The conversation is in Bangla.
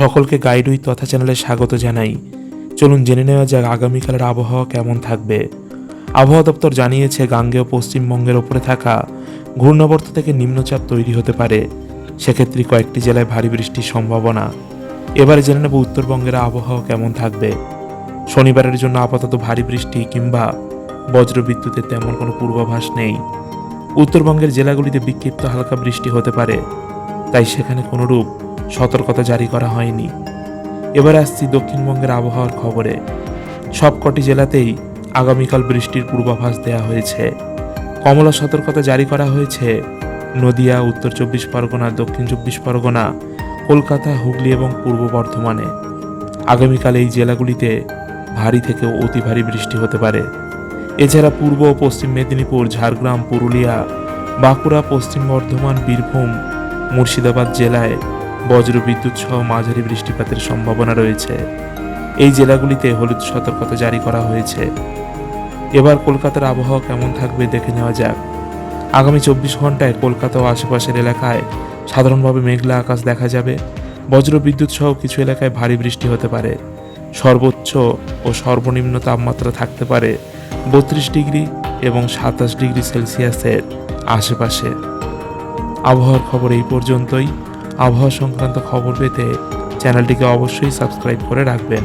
সকলকে গাইড উইথ তথা চ্যানেলে স্বাগত জানাই। চলুন জেনে নেওয়া যাক আগামীকালের আবহাওয়া কেমন থাকবে। আবহাওয়া দপ্তর জানিয়েছে গাঙ্গেয় পশ্চিমবঙ্গের ওপরে থাকা ঘূর্ণাবর্ত থেকে নিম্নচাপ তৈরি হতে পারে। সেক্ষেত্রে কয়েকটি জেলায় ভারী বৃষ্টির সম্ভাবনা। এবারে জেনে নেব উত্তরবঙ্গের আবহাওয়া কেমন থাকবে। শনিবারের জন্য আপাতত ভারী বৃষ্টি কিংবা বজ্রবিদ্যুতের তেমন কোনো পূর্বাভাস নেই। উত্তরবঙ্গের জেলাগুলিতে বিক্ষিপ্ত হালকা বৃষ্টি হতে পারে। তাই সেখানে কোনোরূপ সতর্কতা জারি করা হয়নি। এবার আসছি দক্ষিণবঙ্গের আবহাওয়ার খবরে। সবকটি জেলাতেই আগামীকাল বৃষ্টির পূর্বাভাস দেওয়া হয়েছে। কমলা সতর্কতা জারি করা হয়েছে। নদিয়া, উত্তর চব্বিশ পরগনা, দক্ষিণ চব্বিশ পরগনা, কলকাতা, হুগলি এবং পূর্ব বর্ধমানে। আগামীকাল এই জেলাগুলিতে ভারী থেকে অতি ভারী বৃষ্টি হতে পারে। এছাড়া পূর্ব ও পশ্চিম মেদিনীপুর, ঝাড়গ্রাম, পুরুলিয়া, বাঁকুড়া, পশ্চিম বর্ধমান, বীরভূম, মুর্শিদাবাদ জেলায় বজ্র বিদ্যুৎ সহ মাঝারি বৃষ্টিপাতের সম্ভাবনা রয়েছে। এই জেলাগুলিতে হলুদ সতর্কতা জারি করা হয়েছে। এবার কলকাতার আবহাওয়া কেমন থাকবে দেখে নেওয়া যাক। আগামী চব্বিশ ঘন্টায় কলকাতা ও আশেপাশের এলাকায় সাধারণভাবে মেঘলা আকাশ দেখা যাবে। বজ্র বিদ্যুৎ সহ কিছু এলাকায় ভারী বৃষ্টি হতে পারে। সর্বোচ্চ ও সর্বনিম্ন তাপমাত্রা থাকতে পারে বত্রিশ ডিগ্রি এবং সাতাশ ডিগ্রি সেলসিয়াসের আশেপাশে। আবহাওয়ার খবর এই পর্যন্তই। আবহাওয়া সংক্রান্ত খবর পেতে চ্যানেলটিকে অবশ্যই সাবস্ক্রাইব করে রাখবেন।